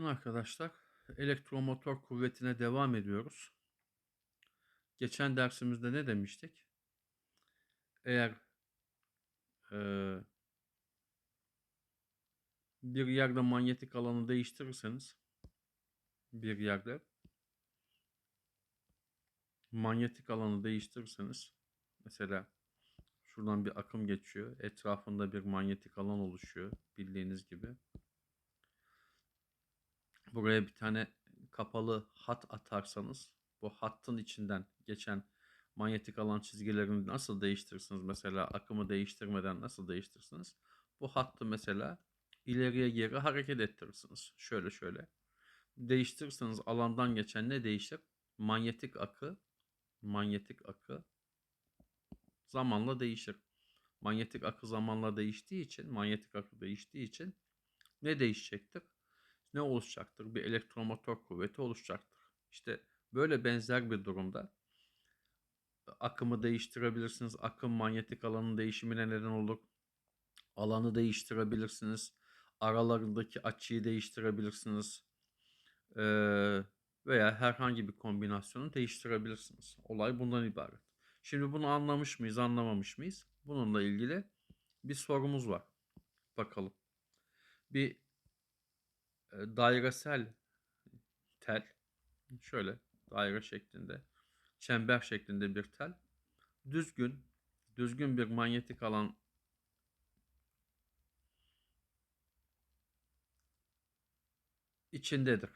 Günaydın arkadaşlar. Elektromotor kuvvetine devam ediyoruz. Geçen dersimizde ne demiştik? Eğer eee, bir yerde manyetik alanı değiştirirseniz bir yerde manyetik alanı değiştirirseniz mesela şuradan bir akım geçiyor. Etrafında bir manyetik alan oluşuyor bildiğiniz gibi. Buraya bir tane kapalı hat atarsanız bu hattın içinden geçen manyetik alan çizgilerini nasıl değiştirirsiniz? Mesela akımı değiştirmeden nasıl değiştirirsiniz? Bu hattı mesela ileriye geri hareket ettirirsiniz. Şöyle şöyle. Değiştirirseniz alandan geçen ne değişir? Manyetik akı manyetik akı zamanla değişir. Manyetik akı zamanla değiştiği için, manyetik akı değiştiği için ne değişecektir? Ne oluşacaktır? Bir elektromotor kuvveti oluşacaktır. İşte böyle benzer bir durumda akımı değiştirebilirsiniz. Akım manyetik alanın değişimine neden olur. Alanı değiştirebilirsiniz. Aralarındaki açıyı değiştirebilirsiniz. Ee, veya herhangi bir kombinasyonu değiştirebilirsiniz. Olay bundan ibaret. Şimdi bunu anlamış mıyız, anlamamış mıyız? Bununla ilgili bir sorumuz var. Bakalım. Bir e, dairesel tel şöyle daire şeklinde çember şeklinde bir tel düzgün düzgün bir manyetik alan içindedir.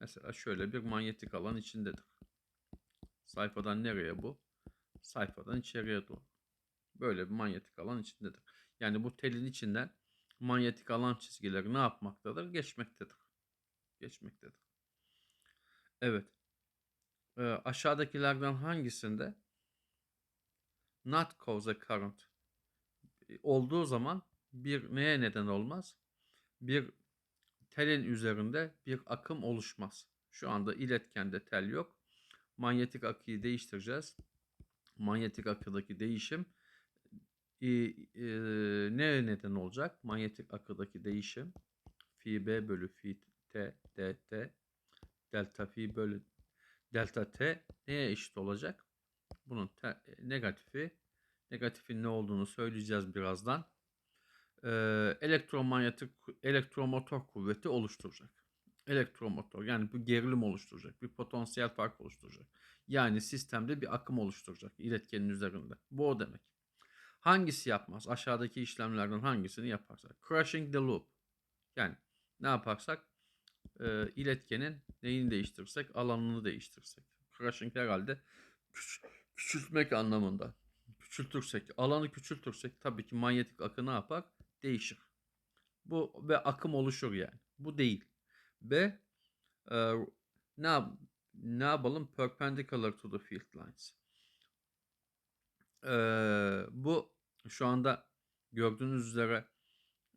Mesela şöyle bir manyetik alan içindedir. Sayfadan nereye bu? Sayfadan içeriye doğru. Böyle bir manyetik alan içindedir. Yani bu telin içinden manyetik alan çizgileri ne yapmaktadır? Geçmektedir. Geçmektedir. Evet. Ee, aşağıdakilerden hangisinde not cause a current olduğu zaman bir neye neden olmaz? Bir telin üzerinde bir akım oluşmaz. Şu anda iletkende tel yok. Manyetik akıyı değiştireceğiz. Manyetik akıdaki değişim e, e, ne neden olacak? Manyetik akıdaki değişim fi b bölü fi t dt delta fi bölü delta t neye eşit olacak? Bunun te, negatifi negatifin ne olduğunu söyleyeceğiz birazdan. Ee, elektromanyetik elektromotor kuvveti oluşturacak. Elektromotor yani bu gerilim oluşturacak. Bir potansiyel fark oluşturacak. Yani sistemde bir akım oluşturacak iletkenin üzerinde. Bu o demek. Hangisi yapmaz? Aşağıdaki işlemlerden hangisini yaparsak? Crushing the loop. Yani ne yaparsak? E, iletkenin neyini değiştirirsek? Alanını değiştirirsek. Crushing herhalde küç küçültmek anlamında. Küçültürsek, alanı küçültürsek tabii ki manyetik akı ne yapar? Değişir. Bu ve akım oluşur yani. Bu değil. B e, ne, ne yapalım? Perpendicular to the field lines. Ee, bu şu anda gördüğünüz üzere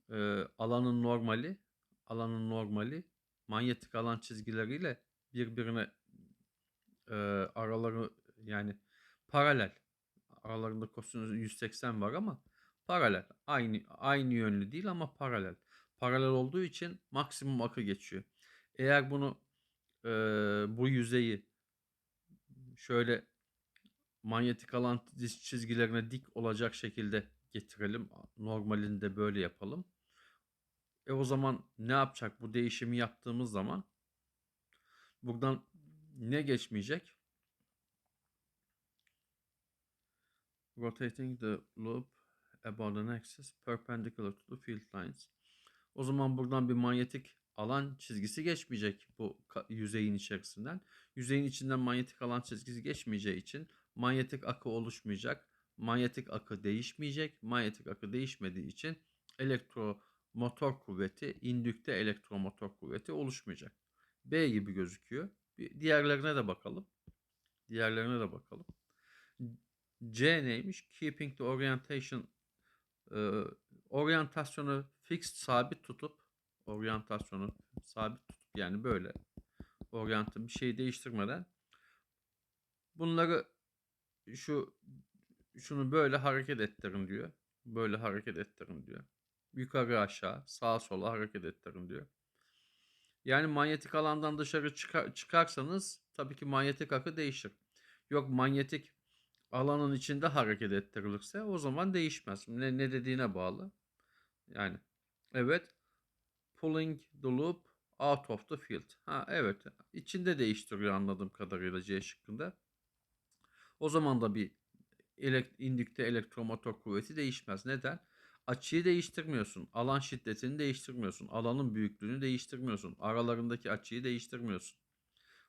e, alanın normali alanın normali manyetik alan çizgileriyle birbirine e, araları yani paralel. Aralarında kosinüs 180 var ama paralel. Aynı aynı yönlü değil ama paralel. Paralel olduğu için maksimum akı geçiyor. Eğer bunu e, bu yüzeyi şöyle manyetik alan çizgilerine dik olacak şekilde getirelim. Normalini de böyle yapalım. E o zaman ne yapacak bu değişimi yaptığımız zaman buradan ne geçmeyecek? Rotating the loop about an axis perpendicular to the field lines. O zaman buradan bir manyetik alan çizgisi geçmeyecek bu yüzeyin içerisinden. Yüzeyin içinden manyetik alan çizgisi geçmeyeceği için manyetik akı oluşmayacak. Manyetik akı değişmeyecek. Manyetik akı değişmediği için elektromotor kuvveti, indükte elektromotor kuvveti oluşmayacak. B gibi gözüküyor. Bir diğerlerine de bakalım. Diğerlerine de bakalım. C neymiş? Keeping the orientation e, oryantasyonu fixed sabit tutup oryantasyonu sabit tutup yani böyle oryantı bir şey değiştirmeden bunları şu şunu böyle hareket ettirin diyor. Böyle hareket ettirin diyor. Yukarı aşağı, sağa sola hareket ettirin diyor. Yani manyetik alandan dışarı çıkar, çıkarsanız tabii ki manyetik akı değişir. Yok manyetik alanın içinde hareket ettirilirse o zaman değişmez. Ne, ne dediğine bağlı. Yani evet pulling the loop out of the field. Ha evet içinde değiştiriyor anladığım kadarıyla C şıkkında. O zaman da bir elek, indükte elektromotor kuvveti değişmez. Neden? Açıyı değiştirmiyorsun. Alan şiddetini değiştirmiyorsun. Alanın büyüklüğünü değiştirmiyorsun. Aralarındaki açıyı değiştirmiyorsun.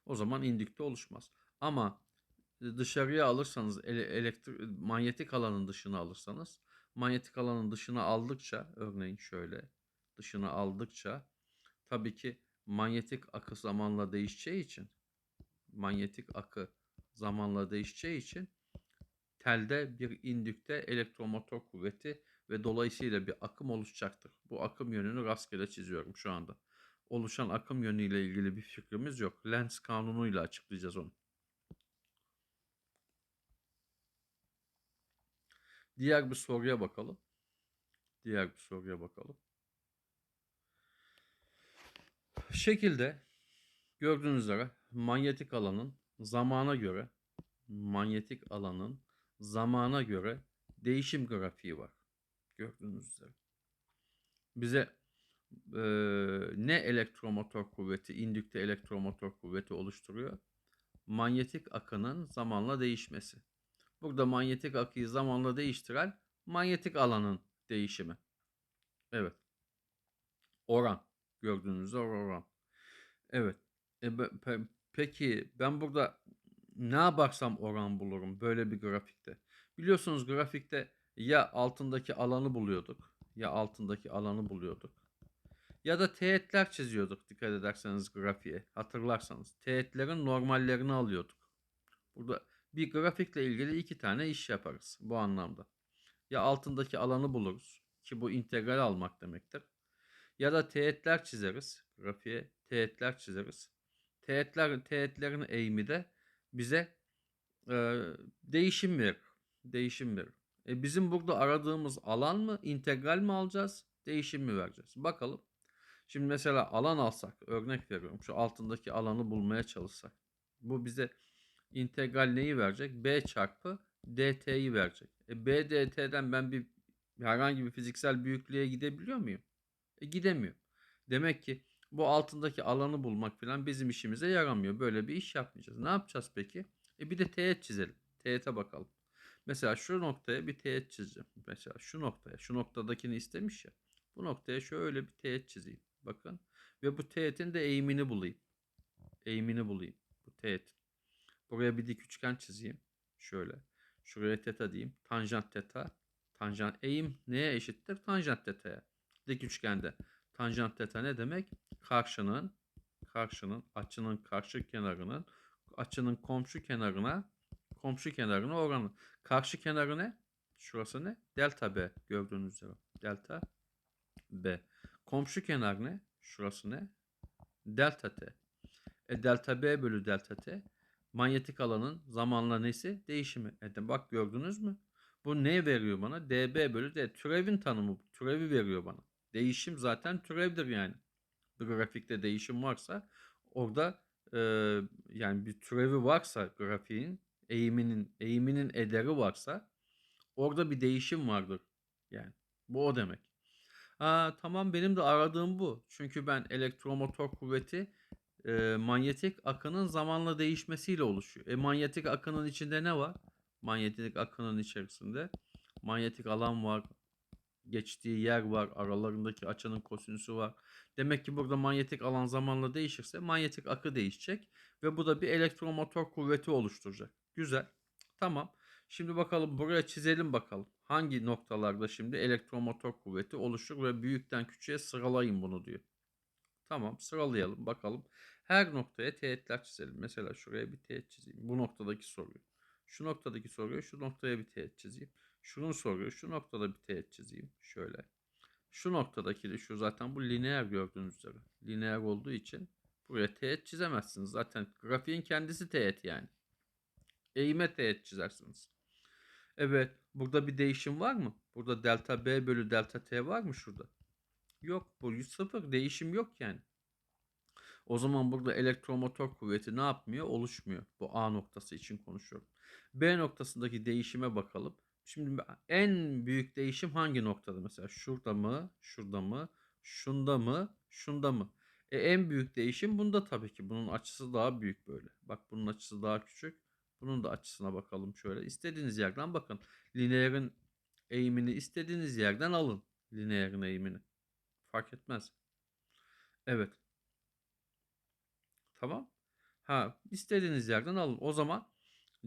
O zaman indükte oluşmaz. Ama dışarıya alırsanız elektrik manyetik alanın dışına alırsanız manyetik alanın dışına aldıkça örneğin şöyle dışına aldıkça tabii ki manyetik akı zamanla değişeceği için manyetik akı zamanla değişeceği için telde bir indükte elektromotor kuvveti ve dolayısıyla bir akım oluşacaktır. Bu akım yönünü rastgele çiziyorum şu anda. Oluşan akım yönüyle ilgili bir fikrimiz yok. Lenz kanunuyla açıklayacağız onu. Diğer bir soruya bakalım. Diğer bir soruya bakalım. Şekilde gördüğünüz üzere manyetik alanın zamana göre manyetik alanın zamana göre değişim grafiği var. Gördüğünüz üzere. Bize e, ne elektromotor kuvveti, indükte elektromotor kuvveti oluşturuyor? Manyetik akının zamanla değişmesi. Burada manyetik akıyı zamanla değiştiren manyetik alanın değişimi. Evet. Oran. Gördüğünüz oran. Evet. E, peki ben burada ne yaparsam oran bulurum böyle bir grafikte. Biliyorsunuz grafikte ya altındaki alanı buluyorduk ya altındaki alanı buluyorduk. Ya da teğetler çiziyorduk dikkat ederseniz grafiğe hatırlarsanız. Teğetlerin normallerini alıyorduk. Burada bir grafikle ilgili iki tane iş yaparız bu anlamda. Ya altındaki alanı buluruz ki bu integral almak demektir. Ya da teğetler çizeriz. Grafiğe teğetler çizeriz. Teğetler, teğetlerin eğimi de bize e, değişim verir. Değişim verir. E bizim burada aradığımız alan mı, integral mi alacağız, değişim mi vereceğiz? Bakalım. Şimdi mesela alan alsak, örnek veriyorum. Şu altındaki alanı bulmaya çalışsak. Bu bize integral neyi verecek? B çarpı dt'yi verecek. E B dt'den ben bir herhangi bir fiziksel büyüklüğe gidebiliyor muyum? E gidemiyor. Demek ki bu altındaki alanı bulmak falan bizim işimize yaramıyor. Böyle bir iş yapmayacağız. Ne yapacağız peki? E bir de teğet çizelim. Teğete bakalım. Mesela şu noktaya bir teğet çizeceğim. Mesela şu noktaya, şu noktadakini istemiş ya. Bu noktaya şöyle bir teğet çizeyim. Bakın. Ve bu teğetin de eğimini bulayım. Eğimini bulayım. Bu teğet. Buraya bir dik üçgen çizeyim. Şöyle. Şuraya teta diyeyim. Tanjant teta. Tanjant eğim neye eşittir? Tanjant teta'ya. Dik üçgende. Tanjant teta ne demek? Karşının karşının açının karşı kenarının açının komşu kenarına komşu kenarına oranı. Karşı kenarı ne? Şurası ne? Delta B gördüğünüz üzere. Delta B. Komşu kenar ne? Şurası ne? Delta T. E delta B bölü delta T manyetik alanın zamanla nesi? Değişimi. E bak gördünüz mü? Bu ne veriyor bana? dB bölü D. Türevin tanımı. Türevi veriyor bana. Değişim zaten türevdir yani. Bir grafikte değişim varsa orada e, yani bir türevi varsa grafiğin eğiminin eğiminin ederi varsa orada bir değişim vardır. Yani bu o demek. Ha, tamam benim de aradığım bu. Çünkü ben elektromotor kuvveti e, manyetik akının zamanla değişmesiyle oluşuyor. E manyetik akının içinde ne var? Manyetik akının içerisinde manyetik alan var, geçtiği yer var, aralarındaki açının kosinüsü var. Demek ki burada manyetik alan zamanla değişirse manyetik akı değişecek ve bu da bir elektromotor kuvveti oluşturacak. Güzel. Tamam. Şimdi bakalım buraya çizelim bakalım. Hangi noktalarda şimdi elektromotor kuvveti oluşur ve büyükten küçüğe sıralayın bunu diyor. Tamam sıralayalım bakalım. Her noktaya teğetler çizelim. Mesela şuraya bir teğet çizeyim. Bu noktadaki soruyu. Şu noktadaki soruyu şu noktaya bir teğet çizeyim. Şunu soruyor. Şu noktada bir teğet çizeyim. Şöyle. Şu noktadaki de şu zaten bu lineer gördüğünüz üzere. Lineer olduğu için buraya teğet çizemezsiniz. Zaten grafiğin kendisi teğet yani. Eğime teğet çizersiniz. Evet. Burada bir değişim var mı? Burada delta B bölü delta T var mı şurada? Yok. Bu sıfır. Değişim yok yani. O zaman burada elektromotor kuvveti ne yapmıyor? Oluşmuyor. Bu A noktası için konuşuyorum. B noktasındaki değişime bakalım. Şimdi en büyük değişim hangi noktada mesela? Şurada mı? Şurada mı? Şunda mı? Şunda mı? E, en büyük değişim bunda tabii ki. Bunun açısı daha büyük böyle. Bak bunun açısı daha küçük. Bunun da açısına bakalım şöyle. İstediğiniz yerden bakın. Lineerin eğimini istediğiniz yerden alın. Lineerin eğimini. Fark etmez. Evet. Tamam. Ha, istediğiniz yerden alın. O zaman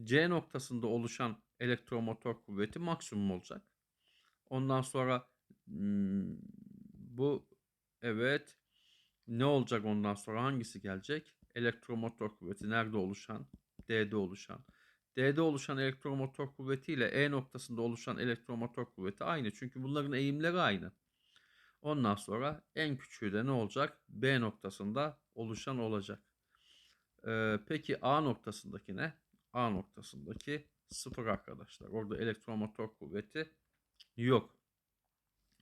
C noktasında oluşan elektromotor kuvveti maksimum olacak. Ondan sonra hmm, bu evet ne olacak ondan sonra hangisi gelecek? Elektromotor kuvveti nerede oluşan? D'de oluşan. D'de oluşan elektromotor kuvveti ile E noktasında oluşan elektromotor kuvveti aynı. Çünkü bunların eğimleri aynı. Ondan sonra en küçüğü de ne olacak? B noktasında oluşan olacak. Ee, peki A noktasındaki ne? A noktasındaki sıfır arkadaşlar. Orada elektromotor kuvveti yok.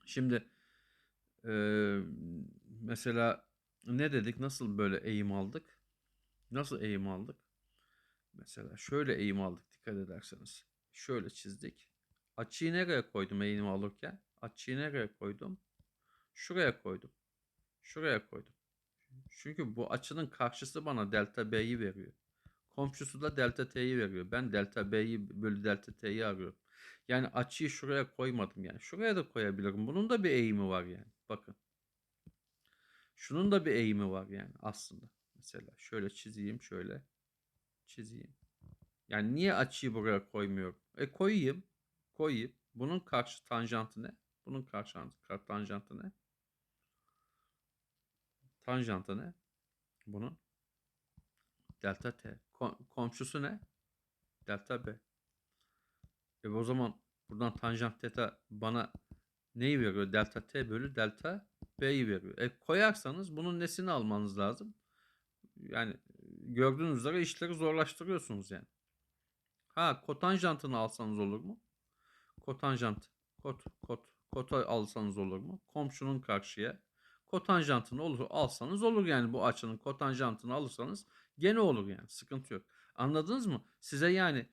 Şimdi e, mesela ne dedik? Nasıl böyle eğim aldık? Nasıl eğim aldık? Mesela şöyle eğim aldık dikkat ederseniz. Şöyle çizdik. Açıyı nereye koydum eğim alırken? Açıyı nereye koydum? Şuraya koydum. Şuraya koydum. Çünkü bu açının karşısı bana delta B'yi veriyor. Komşusu da delta T'yi veriyor. Ben delta B'yi bölü delta T'yi arıyorum. Yani açıyı şuraya koymadım yani. Şuraya da koyabilirim. Bunun da bir eğimi var yani. Bakın. Şunun da bir eğimi var yani aslında. Mesela şöyle çizeyim şöyle. Çizeyim. Yani niye açıyı buraya koymuyorum? E koyayım. Koyayım. Bunun karşı tanjantı ne? Bunun karşı tanjantı ne? Tanjantı ne? Bunun delta t. Kom- komşusu ne? Delta b. E o zaman buradan tanjant teta bana neyi veriyor? Delta t bölü delta b'yi veriyor. E koyarsanız bunun nesini almanız lazım? Yani gördüğünüz üzere işleri zorlaştırıyorsunuz yani. Ha kotanjantını alsanız olur mu? Kotanjant, kot, kot, kota alsanız olur mu? Komşunun karşıya kotanjantını olur alsanız olur yani bu açının kotanjantını alırsanız gene olur yani sıkıntı yok. Anladınız mı? Size yani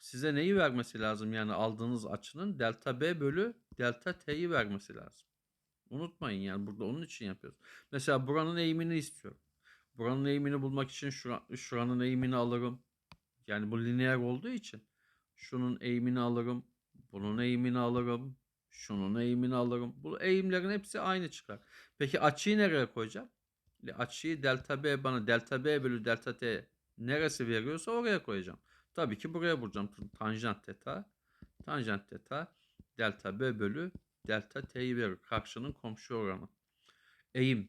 size neyi vermesi lazım yani aldığınız açının delta B bölü delta T'yi vermesi lazım. Unutmayın yani burada onun için yapıyoruz. Mesela buranın eğimini istiyorum. Buranın eğimini bulmak için şura, şuranın eğimini alırım. Yani bu lineer olduğu için şunun eğimini alırım. Bunun eğimini alırım. Şunun eğimini alırım. Bu eğimlerin hepsi aynı çıkar. Peki açıyı nereye koyacağım? Açıyı delta B bana delta B bölü delta T neresi veriyorsa oraya koyacağım. Tabii ki buraya vuracağım. Tanjant teta. Tanjant teta delta B bölü delta T'yi verir. Karşının komşu oranı. Eğim.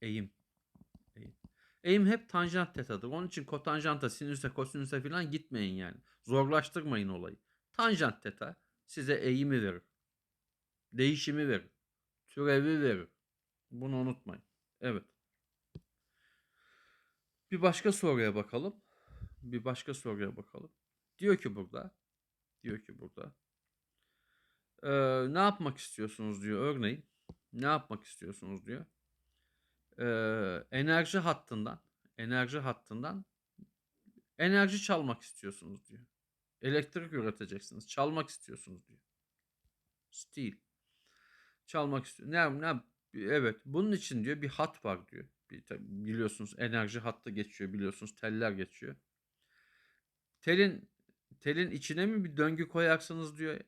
Eğim. Eğim. Eğim hep tanjant tetadır. Onun için kotanjanta, sinüse, kosinüse falan gitmeyin yani. Zorlaştırmayın olayı. Tanjant teta size eğimi verir. Değişimi verir. Türevi verir. Bunu unutmayın. Evet. Bir başka soruya bakalım. Bir başka soruya bakalım. Diyor ki burada. Diyor ki burada. Ee, ne yapmak istiyorsunuz diyor örneğin. Ne yapmak istiyorsunuz diyor. Ee, enerji hattından enerji hattından enerji çalmak istiyorsunuz diyor. Elektrik üreteceksiniz. Çalmak istiyorsunuz diyor. Steel. Çalmak istiyor. Ne, ne evet bunun için diyor bir hat var diyor. Biliyorsunuz enerji hattı geçiyor biliyorsunuz teller geçiyor. Telin telin içine mi bir döngü koyarsınız diyor.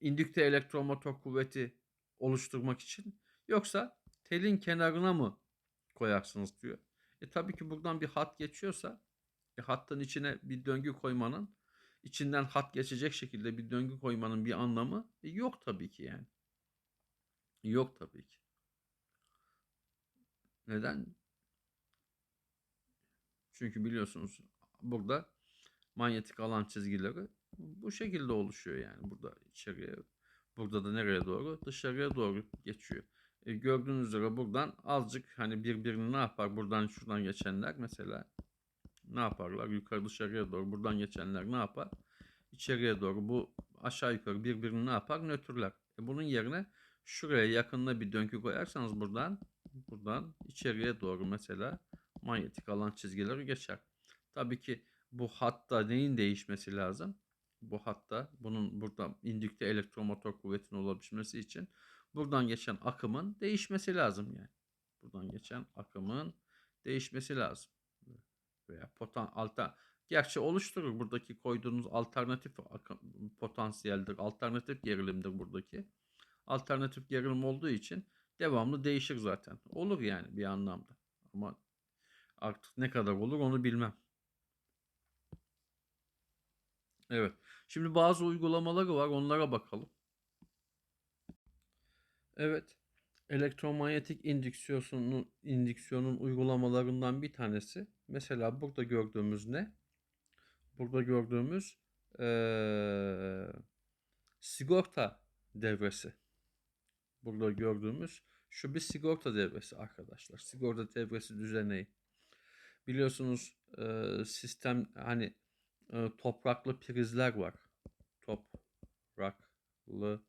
İndükte elektromotor kuvveti oluşturmak için yoksa telin kenarına mı koyarsınız diyor. E tabii ki buradan bir hat geçiyorsa e, hattın içine bir döngü koymanın içinden hat geçecek şekilde bir döngü koymanın bir anlamı e, yok tabii ki yani. Yok tabii ki. Neden? Çünkü biliyorsunuz burada manyetik alan çizgileri bu şekilde oluşuyor yani burada içeriye. Burada da nereye doğru? Dışarıya doğru geçiyor. E, gördüğünüz üzere buradan azıcık hani birbirini ne yapar? Buradan şuradan geçenler mesela ne yaparlar? Yukarı dışarıya doğru buradan geçenler ne yapar? İçeriye doğru bu aşağı yukarı birbirini ne yapar? Nötrler. E, bunun yerine şuraya yakınına bir döngü koyarsanız buradan buradan içeriye doğru mesela manyetik alan çizgileri geçer. Tabii ki bu hatta neyin değişmesi lazım? Bu hatta bunun burada indükte elektromotor kuvvetin olabilmesi için buradan geçen akımın değişmesi lazım yani. Buradan geçen akımın değişmesi lazım. Veya potan alta gerçi oluşturur buradaki koyduğunuz alternatif akım, potansiyeldir, alternatif gerilimdir buradaki. Alternatif gerilim olduğu için devamlı değişir zaten. Olur yani bir anlamda. Ama artık ne kadar olur onu bilmem. Evet. Şimdi bazı uygulamaları var. Onlara bakalım. Evet. Elektromanyetik indüksiyonun, indüksiyonun uygulamalarından bir tanesi. Mesela burada gördüğümüz ne? Burada gördüğümüz ee, sigorta devresi. Burada gördüğümüz şu bir sigorta devresi arkadaşlar. Sigorta devresi düzeneği. Biliyorsunuz e, sistem hani e, topraklı prizler var. Topraklı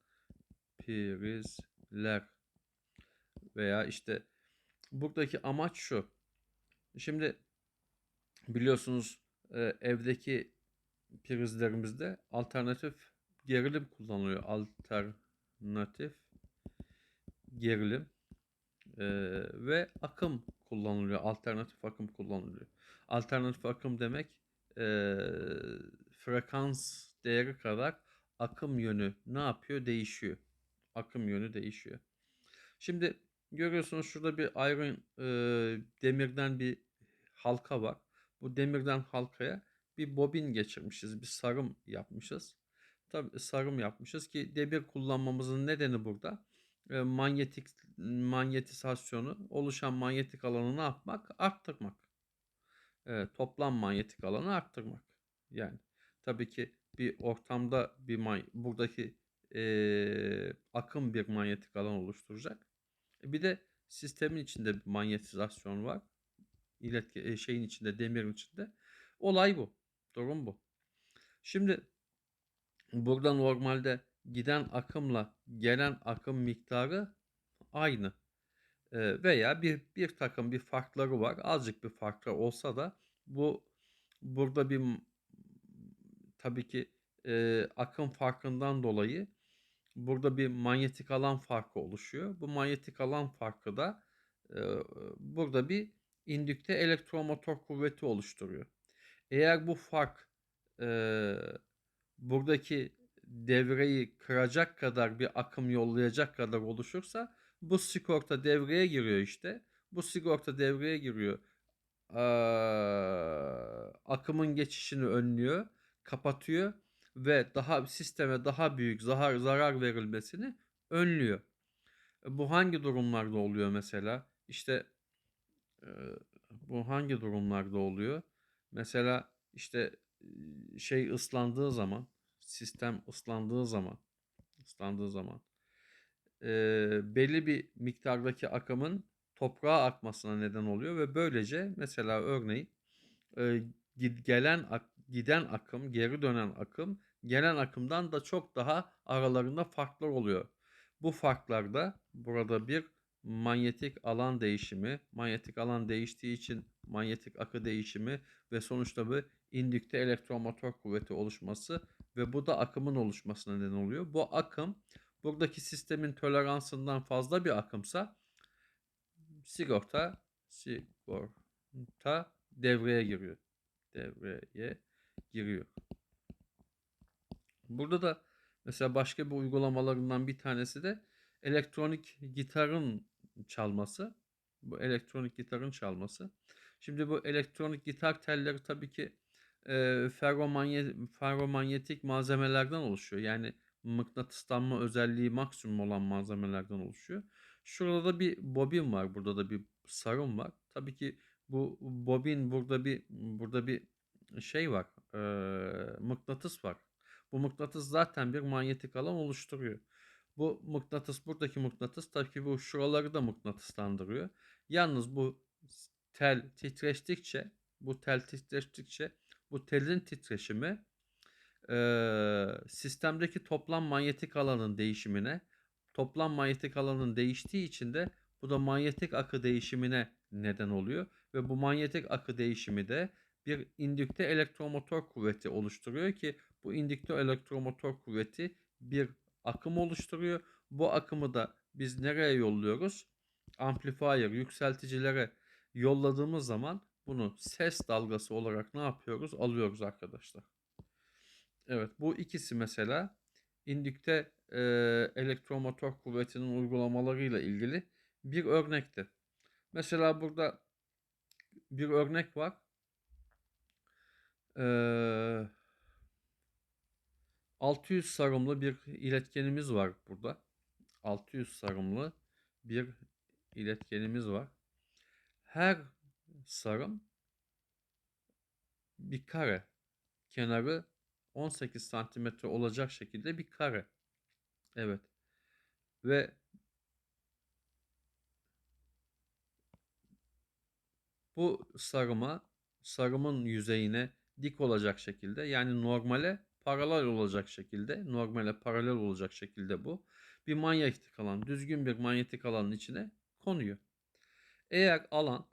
prizler veya işte buradaki amaç şu. Şimdi biliyorsunuz e, evdeki prizlerimizde alternatif gerilim kullanılıyor. Alternatif gerilim e, ve akım kullanılıyor. Alternatif akım kullanılıyor. Alternatif akım demek e, frekans değeri kadar akım yönü ne yapıyor? Değişiyor. Akım yönü değişiyor. Şimdi görüyorsunuz şurada bir iron e, demirden bir halka var. Bu demirden halkaya bir bobin geçirmişiz. Bir sarım yapmışız. Tabii sarım yapmışız ki demir kullanmamızın nedeni burada manyetik manyetizasyonu oluşan manyetik alanı ne yapmak? Arttırmak. E, toplam manyetik alanı arttırmak. Yani tabii ki bir ortamda bir buradaki e, akım bir manyetik alan oluşturacak. E, bir de sistemin içinde bir manyetizasyon var. İletke, şeyin içinde, demirin içinde. Olay bu. Durum bu. Şimdi burada normalde giden akımla gelen akım miktarı aynı. E, veya bir bir takım bir farkları var. Azıcık bir farklar olsa da bu burada bir tabii ki e, akım farkından dolayı burada bir manyetik alan farkı oluşuyor. Bu manyetik alan farkı da e, burada bir indükte elektromotor kuvveti oluşturuyor. Eğer bu fark e, buradaki devreyi kıracak kadar bir akım yollayacak kadar oluşursa bu sigorta devreye giriyor işte. Bu sigorta devreye giriyor. Ee, akımın geçişini önlüyor, kapatıyor ve daha sisteme daha büyük zarar zarar verilmesini önlüyor. Bu hangi durumlarda oluyor mesela? İşte e, bu hangi durumlarda oluyor? Mesela işte şey ıslandığı zaman sistem ıslandığı zaman ıslandığı zaman e, belli bir miktardaki akımın toprağa akmasına neden oluyor ve böylece mesela örneğin e, gelen giden akım, geri dönen akım gelen akımdan da çok daha aralarında farklar oluyor. Bu farklarda burada bir manyetik alan değişimi, manyetik alan değiştiği için manyetik akı değişimi ve sonuçta bir indükte elektromotor kuvveti oluşması ve bu da akımın oluşmasına neden oluyor. Bu akım buradaki sistemin toleransından fazla bir akımsa sigorta sigorta devreye giriyor. Devreye giriyor. Burada da mesela başka bir uygulamalarından bir tanesi de elektronik gitarın çalması. Bu elektronik gitarın çalması. Şimdi bu elektronik gitar telleri tabii ki e, ferromanyet, ferromanyetik malzemelerden oluşuyor. Yani mıknatıslanma özelliği maksimum olan malzemelerden oluşuyor. Şurada da bir bobin var. Burada da bir sarım var. Tabii ki bu bobin burada bir burada bir şey var. E, mıknatıs var. Bu mıknatıs zaten bir manyetik alan oluşturuyor. Bu mıknatıs buradaki mıknatıs tabii ki bu şuraları da mıknatıslandırıyor. Yalnız bu tel titreştikçe bu tel titreştikçe bu telin titreşimi e, sistemdeki toplam manyetik alanın değişimine toplam manyetik alanın değiştiği için de Bu da manyetik akı değişimine neden oluyor ve bu manyetik akı değişimi de bir indükte elektromotor kuvveti oluşturuyor ki bu indükte elektromotor kuvveti bir akım oluşturuyor. Bu akımı da biz nereye yolluyoruz? Amplifier, yükselticilere yolladığımız zaman bunu ses dalgası olarak ne yapıyoruz? Alıyoruz arkadaşlar. Evet bu ikisi mesela indükte e, elektromotor kuvvetinin uygulamalarıyla ilgili bir örnekti. Mesela burada bir örnek var. Ee, 600 sarımlı bir iletkenimiz var burada. 600 sarımlı bir iletkenimiz var. Her sarım bir kare. Kenarı 18 santimetre olacak şekilde bir kare. Evet. Ve bu sarıma sarımın yüzeyine dik olacak şekilde yani normale paralel olacak şekilde normale paralel olacak şekilde bu bir manyetik alan düzgün bir manyetik alanın içine konuyor. Eğer alan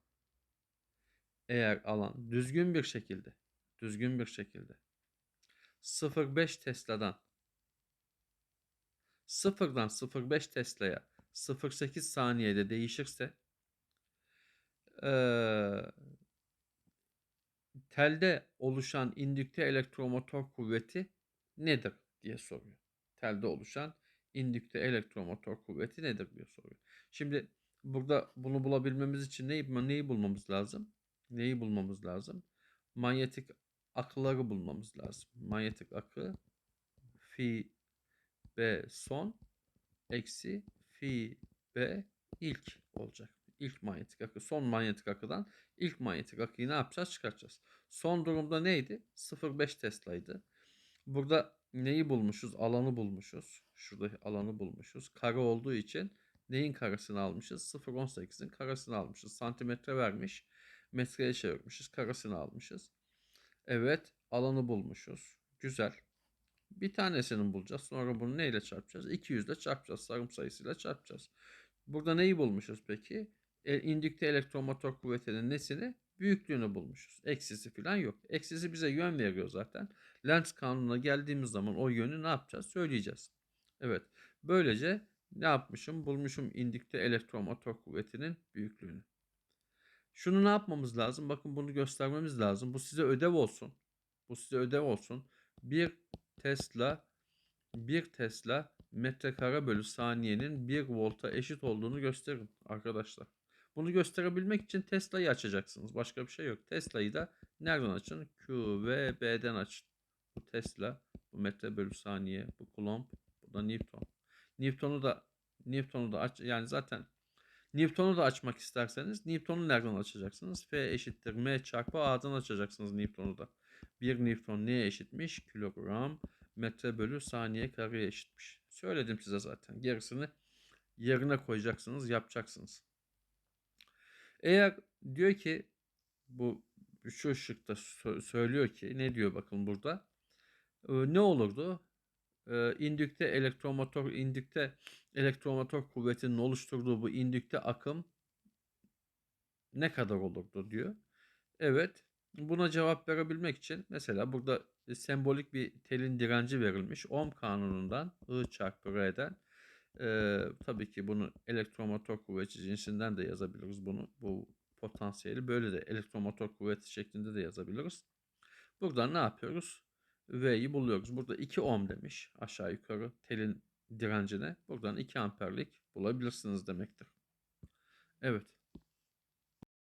eğer alan düzgün bir şekilde düzgün bir şekilde 0.5 Tesla'dan 0'dan 0.5 Tesla'ya 0.8 saniyede değişirse ee, telde oluşan indükte elektromotor kuvveti nedir diye soruyor. Telde oluşan indükte elektromotor kuvveti nedir diye soruyor. Şimdi burada bunu bulabilmemiz için neyi, neyi bulmamız lazım? Neyi bulmamız lazım? Manyetik akıları bulmamız lazım. Manyetik akı fi b son eksi fi b ilk olacak. İlk manyetik akı. Son manyetik akıdan ilk manyetik akıyı ne yapacağız? Çıkartacağız. Son durumda neydi? 0,5 Tesla'ydı. Burada neyi bulmuşuz? Alanı bulmuşuz. Şurada alanı bulmuşuz. Kare olduğu için neyin karesini almışız? 0,18'in karesini almışız. Santimetre vermiş. Metreye çevirmişiz. Karesini almışız. Evet alanı bulmuşuz. Güzel. Bir tanesini bulacağız. Sonra bunu neyle çarpacağız? 200 ile çarpacağız. Sarım sayısıyla çarpacağız. Burada neyi bulmuşuz peki? E, elektromotor kuvvetinin nesini? Büyüklüğünü bulmuşuz. Eksisi falan yok. Eksisi bize yön veriyor zaten. Lenz kanununa geldiğimiz zaman o yönü ne yapacağız? Söyleyeceğiz. Evet. Böylece ne yapmışım? Bulmuşum indükte elektromotor kuvvetinin büyüklüğünü. Şunu ne yapmamız lazım? Bakın bunu göstermemiz lazım. Bu size ödev olsun. Bu size ödev olsun. 1 Tesla 1 Tesla metrekare bölü saniyenin 1 volta eşit olduğunu gösterin arkadaşlar. Bunu gösterebilmek için Tesla'yı açacaksınız. Başka bir şey yok. Tesla'yı da nereden açın? Q ve B'den açın. Bu Tesla, bu metre bölü saniye, bu Coulomb, bu da Newton. Newton'u da Newton'u da aç yani zaten Newton'u da açmak isterseniz Newton'u nereden açacaksınız? F eşittir M çarpı A'dan açacaksınız Newton'u da. 1 Newton neye eşitmiş? Kilogram metre bölü saniye kareye eşitmiş. Söyledim size zaten. Gerisini yerine koyacaksınız, yapacaksınız. Eğer diyor ki bu şu ışıkta söylüyor ki ne diyor bakın burada. Ee, ne olurdu? Ee, indükte elektromotor indükte elektromotor kuvvetinin oluşturduğu bu indükte akım ne kadar olurdu diyor. Evet. Buna cevap verebilmek için mesela burada sembolik bir telin direnci verilmiş. Ohm kanunundan I çarpı R'den e, tabii ki bunu elektromotor kuvveti cinsinden de yazabiliriz bunu. Bu potansiyeli böyle de elektromotor kuvveti şeklinde de yazabiliriz. Buradan ne yapıyoruz? V'yi buluyoruz. Burada 2 ohm demiş aşağı yukarı telin direncine. Buradan 2 amperlik bulabilirsiniz demektir. Evet.